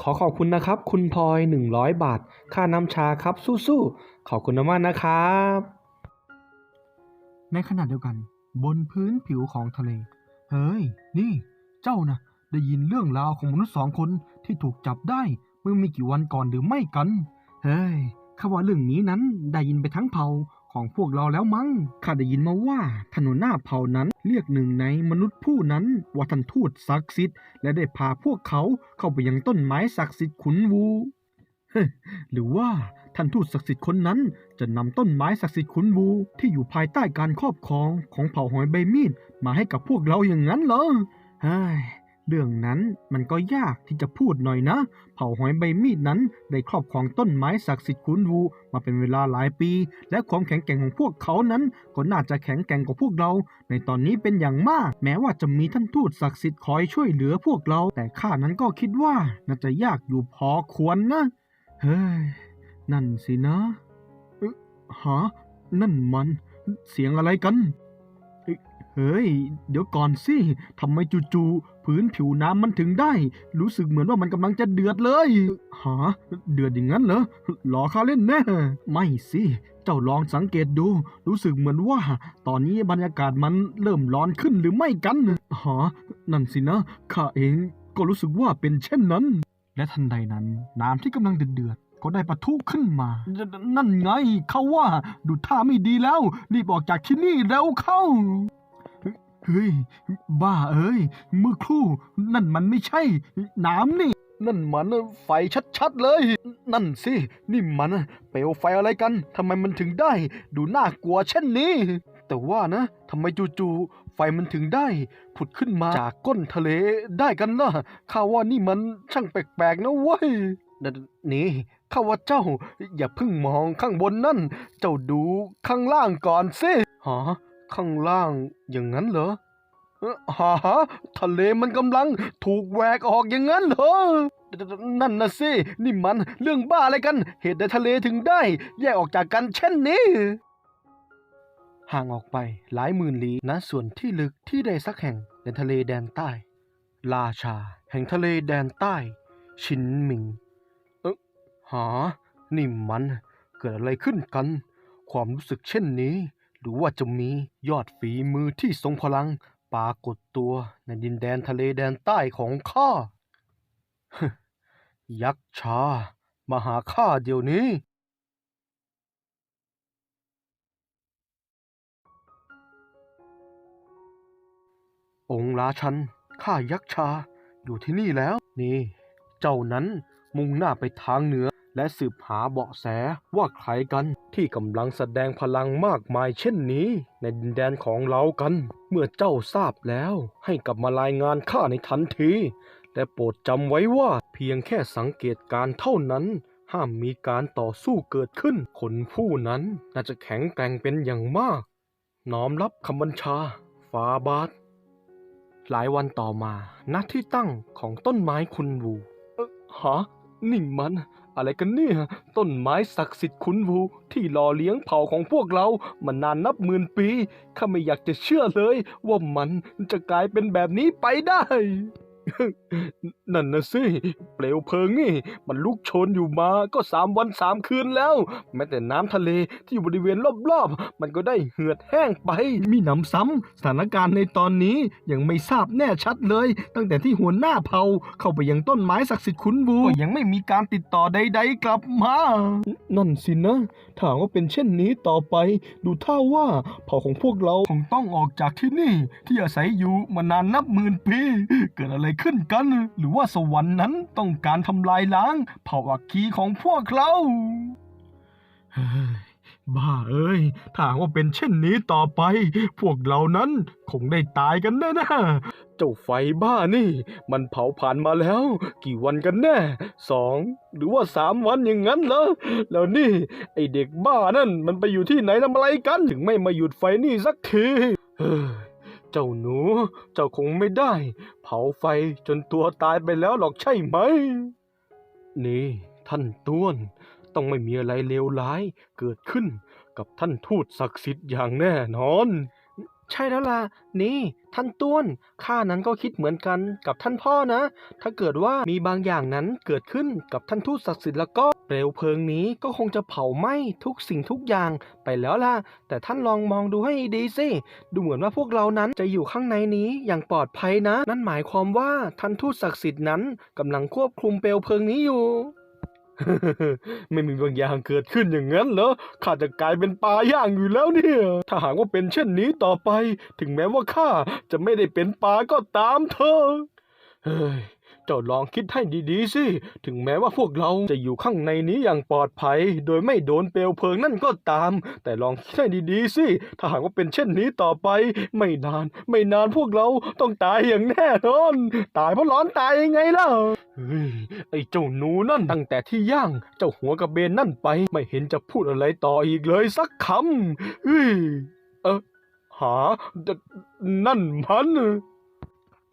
ขอขอบคุณนะครับ คุณพลอย 100 บาท ค่าน้ำชาครับ สู้ๆ ขอบคุณมากนะครับ ในขณะเดียวกัน บนพื้นผิวของทะเล เฮ้ย นี่ เจ้านะได้ยินเรื่องราวของมนุษย์สองคนที่ถูกจับได้เมื่อไม่กี่วันก่อนหรือไม่กัน เฮ้ยข้าว่าเรื่องนี้นั้นได้ยินไปทั้งเผ่า ของพวกเราแล้วมั้ง ข้าได้ยินมาว่าถนนหน้าเผ่านั้นเรียกหนึ่งในมนุษย์ผู้นั้นว่าท่านทูตศักดิ์สิทธิ์และได้พาพวกเขาเข้าไปยังต้นไม้ศักดิ์สิทธิ์ขุนวู หรือว่าท่านทูตศักดิ์สิทธิ์คนนั้นจะนำต้นไม้ศักดิ์สิทธิ์ขุนวูที่อยู่ภายใต้การครอบครองของเผ่าหอยใบมีดมาให้กับพวกเราอย่างนั้นเหรอเฮ้ย เรื่องนั้นมันก็ยากที่จะพูดหน่อยนะ เผ่าหอยใบมีดนั้นได้ครอบครองต้นไม้ศักดิ์สิทธิ์ขุนวูมาเป็นเวลาหลายปี และความแข็งแกร่งของพวกเขานั้นก็น่าจะแข็งแกร่งกว่าพวกเรา ในตอนนี้เป็นอย่างมาก แม้ว่าจะมีท่านทูตศักดิ์สิทธิ์คอยช่วยเหลือพวกเรา แต่ข้านั้นก็คิดว่าน่าจะยากอยู่พอควรนะ เฮ้ย นั่นสินะเอ๊ะฮะนั่นมัน เสียงอะไรกัน เฮ้ย เดี๋ยวก่อนสิทำไมจู่ๆพื้นผิวน้ำมันถึงได้ รู้สึกเหมือนว่ามันกำลังจะเดือดเลยฮะเดือดอย่างนั้นเหรอหลอข้าเล่นแน่ไม่สิเจ้าลองสังเกตดู รู้สึกเหมือนว่า ตอนนี้บรรยากาศมันเริ่มร้อนขึ้นหรือไม่กันฮะนั่นสินะข้าเองก็รู้สึกว่าเป็นเช่นนั้น และทันใดนั้น น้ำที่กำลังเดือดก็ได้ปะทุขึ้นมา นั่นไง เขาว่า ดูท่าไม่ดีแล้ว รีบออกจากที่นี่เร็วเข้า เฮ้ย บ้าเอ้ย เมื่อครู่ นั่นมันไม่ใช่ น้ำนี่ นั่นมันไฟชัดๆเลย นั่นสิ นี่มันเปลวไฟอะไรกัน ทำไมมันถึงได้ ดูน่ากลัวเช่นนี้ แต่ว่านะทำไมจู่ๆไฟมันถึงได้ ผุดขึ้นมาจากก้นทะเลได้กันล่ะ ข้าว่านี่มันช่างแปลกๆนะเว้ยนนี่ข้าว่าเจ้า อย่าเพิ่งมองข้างบนนั่น เจ้าดูข้างล่างก่อนสิฮะ ข้างล่างอย่างนั้นเหรอเอ่อฮะทะเลมันกำลังถูกแหวกออกอย่างนั้นเหรอ นั่นนะสิ นี่มันเรื่องบ้าอะไรกัน เหตุใดทะเลถึงได้ แยกออกจากกันเช่นนี้ ห่างออกไปหลายหมื่นลี้ณส่วนที่ลึกที่ใดสักแห่งในทะเลแดนใต้ ราชา แห่งทะเลแดนใต้ ชินหมิง เอ๊ะหา นี่มันเกิดอะไรขึ้นกัน ความรู้สึกเช่นนี้ รือว่าจะมียอดฝีมือที่ทรงพลังปรากฏตัวในดินแดนทะเลแดนใต้ของข้า ยักษ์ชา มาหาข้าเดี๋ยวนี้ องค์ราชัน ข้ายักษ์ชาอยู่ที่นี่แล้ว นี่ เจ้านั้นมุ่งหน้าไปทางเหนือ และสืบหาเบาะแสว่าใครกันที่กำลังแสดงพลังมากมายเช่นนี้ ในดินแดนของเรากัน เมื่อเจ้าทราบแล้ว ให้กลับมารายงานข้าในทันทีแต่โปรดจำไว้ว่าเพียงแค่สังเกตการเท่านั้น ห้ามมีการต่อสู้เกิดขึ้น คนผู้นั้นน่าจะแข็งแกร่งเป็นอย่างมาก น้อมรับคำบัญชาฟาบาทหลายวันต่อมาณที่ตั้งของต้นไม้คุณวูเอะฮะ นี่มัน อะไรกันเนี่ย ต้นไม้ศักดิ์สิทธิ์คุณวูที่หล่อเลี้ยงเผ่าของพวกเรามานานนับหมื่นปี ข้าไม่อยากจะเชื่อเลย ว่ามันจะกลายเป็นแบบนี้ไปได้ นั่นนะสิ เปลวเพลิงนี่ มันลุกโชนอยู่มาก็สามวันสามคืนแล้ว แม้แต่น้ำทะเลที่อยู่บริเวณรอบๆ มันก็ได้เหือดแห้งไป มีหนำซ้ำสถานการณ์ในตอนนี้ยังไม่ทราบแน่ชัดเลย ตั้งแต่ที่หัวหน้าเผ่าเข้าไปยังต้นไม้ศักดิ์สิทธิ์ขุนบูก็ยังไม่มีการติดต่อใด ๆ กลับมา นั่นสินะถ้าหากว่าเป็นเช่นนี้ต่อไป ดูท่าว่าเผ่าของพวกเราคงต้องออกจากที่นี่ ที่อาศัยอยู่มานานนับหมื่นปีเกิดอะไรขึ้นกัน หรือว่าสวรรค์นั้นต้องการทำลายล้าง เผ่าอัคคีของพวกเราบ้าเอ้ยถ้าว่าเป็นเช่นนี้ต่อไป พวกเรานั้นคงได้ตายกันแน่ๆเจ้าไฟบ้านี่ มันเผาผ่านมาแล้ว กี่วันกันแน่สองหรือว่าสามวันอย่างนั้นเหรอแล้วนี่ ไอเด็กบ้านั่นมันไปอยู่ที่ไหนทำอะไรกัน ถึงไม่มาหยุดไฟนี่สักทีเฮ้ย เจ้าหนู เจ้าคงไม่ได้ เผาไฟจนตัวตายไปแล้วหรอกใช่ไหม นี่ ท่านต้วน ต้องไม่มีอะไรเลวร้ายเกิดขึ้นกับท่านทูตศักดิ์สิทธิ์อย่างแน่นอน ใช่แล้วล่ะ นี่ท่านต้วน ข้านั้นก็คิดเหมือนกันกับท่านพ่อนะ ถ้าเกิดว่ามีบางอย่างนั้นเกิดขึ้นกับท่านทูตศักดิ์สิทธิ์แล้วก็เปลวเพลิงนี้ก็คงจะเผาไหม้ทุกสิ่งทุกอย่างไปแล้วล่ะ แต่ท่านลองมองดูให้ดีสิ ดูเหมือนว่าพวกเรานั้นจะอยู่ข้างในนี้อย่างปลอดภัยนะ นั่นหมายความว่าท่านทูตศักดิ์สิทธิ์นั้นกำลังควบคุมเปลวเพลิงนี้อยู่ ไม่มีบางอย่างเกิดขึ้นอย่างนั้นเหรอข้าจะกลายเป็นปลาย่างอยู่แล้วเนี่ย ถ้าหากว่าเป็นเช่นนี้ต่อไป ถึงแม้ว่าข้าจะไม่ได้เป็นปลาก็ตามเถอะเฮ้ย เจ้าลองคิดให้ดีๆสิ ถึงแม้ว่าพวกเราจะอยู่ข้างในนี้อย่างปลอดภัย โดยไม่โดนเปลวเพลิงนั่นก็ตาม แต่ลองคิดให้ดีๆสิ ถ้าหากว่าเป็นเช่นนี้ต่อไป ไม่นาน ไม่นานพวกเราต้องตายอย่างแน่นอน ตายเพราะร้อนตายยังไงล่ะเฮ้ยไอ้เจ้าหนูนั่นตั้งแต่ที่ย่าง เจ้าหัวกระเบนนั่นไป ไม่เห็นจะพูดอะไรต่ออีกเลยสักคำเฮ้ยเออหา นั่นมัน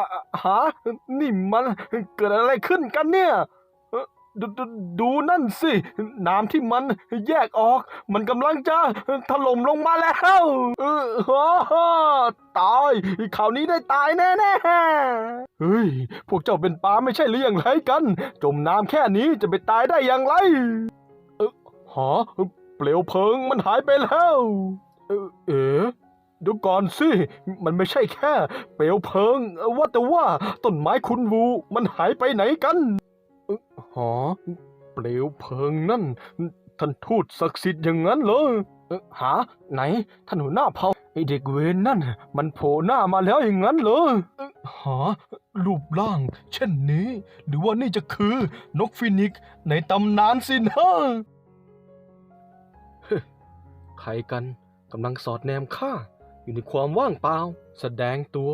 อะนี่มันเกิดอะไรขึ้นกันเนี่ยดดดูนั่นสิ น้ำที่มันแยกออก มันกำลังจะถล่มลงมาแล้วเออตายข่าวนี้ได้ตายแน่ๆเฮ้ย พวกเจ้าเป็นปลาไม่ใช่หรืออย่างไรกัน จมน้ำแค่นี้จะไปตายได้อย่างไร เออหาเปลวเพลิงมันหายไปแล้ว เออเอ๋เดูก่อนสิ มันไม่ใช่แค่ เปลวเพลิง ว่าแต่ว่าต้นไม้คุณวูมันหายไปไหนกันเอเปลวเพลิงนั่น ท่านทูตศักดิ์สิทธิ์อย่างนั้นเหรอหา ไหน ท่านหัวหน้าเผ่าไอเด็กเวนนั่น มันโผล่หน้ามาแล้วอย่างนั้นเหรอหารูปร่าง เช่นนี้ หรือว่านี่จะคือนกฟินิกซ์ในตำนานสินะใครกันกำลังสอดแนมข้า อยู่ในความว่างเปล่า แสดงตัว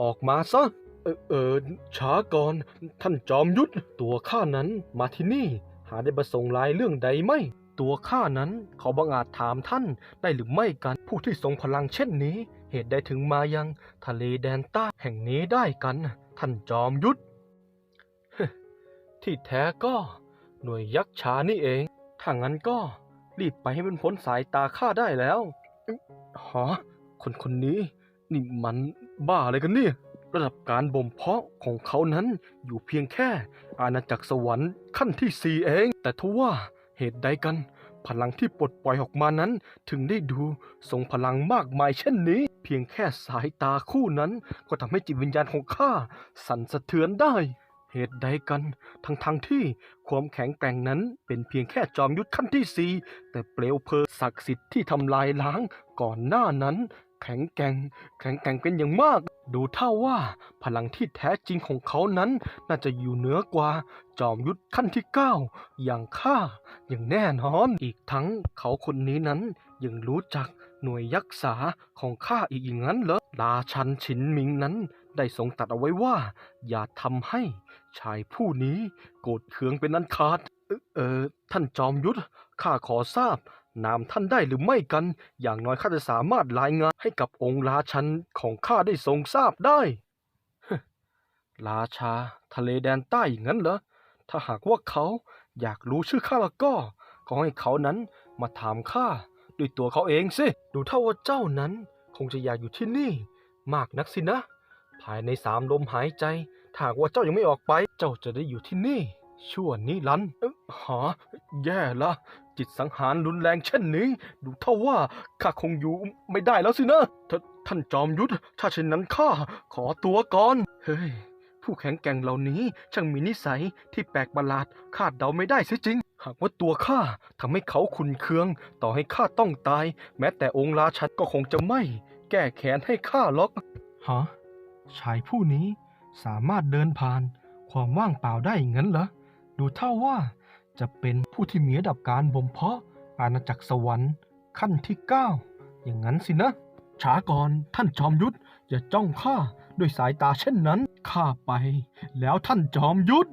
ออกมาซะ เออเออช้าก่อน ท่านจอมยุทธตัวข้านั้นมาที่นี่ หาได้ประสงค์ลายเรื่องใดไหมตัวข้านั้นเขาบังอาจถามท่านได้หรือไม่กัน ผู้ที่ทรงพลังเช่นนี้ เหตุใดถึงมายังทะเลแดนใต้แห่งนี้ได้กัน ท่านจอมยุทธที่แท้ก็หน่วยยักษ์ชานี่เอง ถ้างั้นก็รีบไปให้มันพ้นสายตาข้าได้แล้วเอ๊ะฮะ คนคนนี้นี่มันบ้าอะไรกันเนี่ย ระดับการบ่มเพาะของเขานั้นอยู่เพียงแค่ อาณาจักรสวรรค์ขั้นที่สี่เอง แต่ทว่าเหตุใดกัน พลังที่ปลดปล่อยออกมานั้น ถึงได้ดูทรงพลังมากมายเช่นนี้ เพียงแค่สายตาคู่นั้น ก็ทำให้จิตวิญญาณของข้าสั่นสะเทือนได้เหตุใดกัน ทั้งๆทที่ความแข็งแกร่งนั้นเป็นเพียงแค่จอมยุทธขั้นที่สี่แต่เปลวเพลิงศักดิ์สิทธิ์ที่ทำลายล้างก่อนหน้านั้น แข็งแกร่งแข็งแกร่งเป็นอย่างมาก ดูเท่าว่าพลังที่แท้จริงของเขานั้น น่าจะอยู่เหนือกว่า จอมยุทธขั้นที่เก้าอย่างข้าอย่างแน่นอน อีกทั้งเขาคนนี้นั้นยังรู้จักหน่วยยักษาของข้าอีกอย่างนั้นเหรอราชันฉินหมิงนั้นได้ทรงตัดเอาไว้ว่า อย่าทำให้ชายผู้นี้โกรธเคืองเป็นอันขาด เออ ท่านจอมยุทธข้าขอทราบ นามท่านได้หรือไม่กัน อย่างน้อยข้าจะสามารถรายงานให้กับองค์ราชันของข้าได้ทรงทราบได้ ราชา ทะเลแดนใต้อย่างนั้นเหรอ ถ้าหากว่าเขาอยากรู้ชื่อข้าแล้วก็ ขอให้เขานั้นมาถามข้าด้วยตัวเขาเองสิ ดูเท่าว่าเจ้านั้นคงจะอยากอยู่ที่นี่ มากนักสินะ ภายในสามลมหายใจถ้าหากว่าเจ้ายังไม่ออกไป เจ้าจะได้อยู่ที่นี่ ชั่วนิรันดร์เอ๊ะหาแย่ละ จิตสังหารรุนแรงเช่นนี้ ดูเท่าว่าข้าคงอยู่ไม่ได้แล้วสินะทท่านจอมยุทธถ้าเช่นนั้นข้าขอตัวก่อน เฮ้ย ผู้แข็งแกร่งเหล่านี้ช่างมีนิสัยที่แปลกประหลาดคาดเดาไม่ได้เสียจริง หากว่าตัวข้าทำให้เขาขุนเคือง ต่อให้ข้าต้องตาย แม้แต่องค์ราชันก็คงจะไม่ แก้แค้นให้ข้าหรอกฮะชายผู้นี้สามารถเดินผ่านความว่างเปล่าได้อย่างนั้นเหรอดูเท่าว่า จะเป็นผู้ที่มีระดับการบ่มเพาะอาณาจักรสวรรค์ขั้นที่เก้าอย่างนั้นสินะช้าก่อนท่านจอมยุทธอย่าจ้องข้าด้วยสายตาเช่นนั้นข้าไป แล้วท่านจอมยุทธ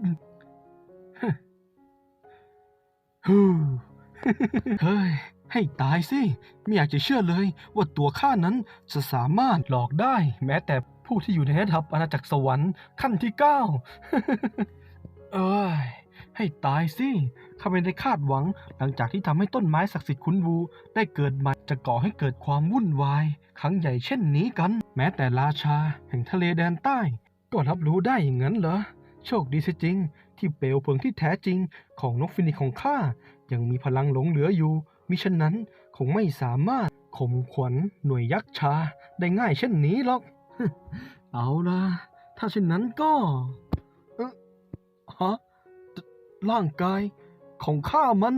ฮึเฮ้ย ให้ตายสิ ไม่อยากจะเชื่อเลยว่าตัวข้านั้นจะสามารถหลอกได้ แม้แต่ผู้ที่อยู่ในระดับอาณาจักรสวรรค์ขั้นที่เก้า เอ้ย ให้ตายสิ ข้าไม่ได้คาดหวัง หลังจากที่ทำให้ต้นไม้ศักดิ์สิทธิ์คุณวู ได้เกิดม่จะก่อให้เกิดความวุ่นวาย ครั้งใหญ่เช่นนี้กัน แม้แต่ราชา แห่งทะเลแดนใต้ ก็รับรู้ได้อย่างนั้นเหรอ โชคดีเสียจริง ที่เปลวเพลิงที่แท้จริงของนกฟินิกของข้า ยังมีพลังหลงเหลืออยู่ มิฉะนั้นคงไม่สามารถข่มขวัญหน่วยยักษ์ชาได้ง่ายเช่นนี้หรอก เอาล่ะ ถ้าเช่นนั้นก็เอ๊ะฮะ ร่างกายของข้ามัน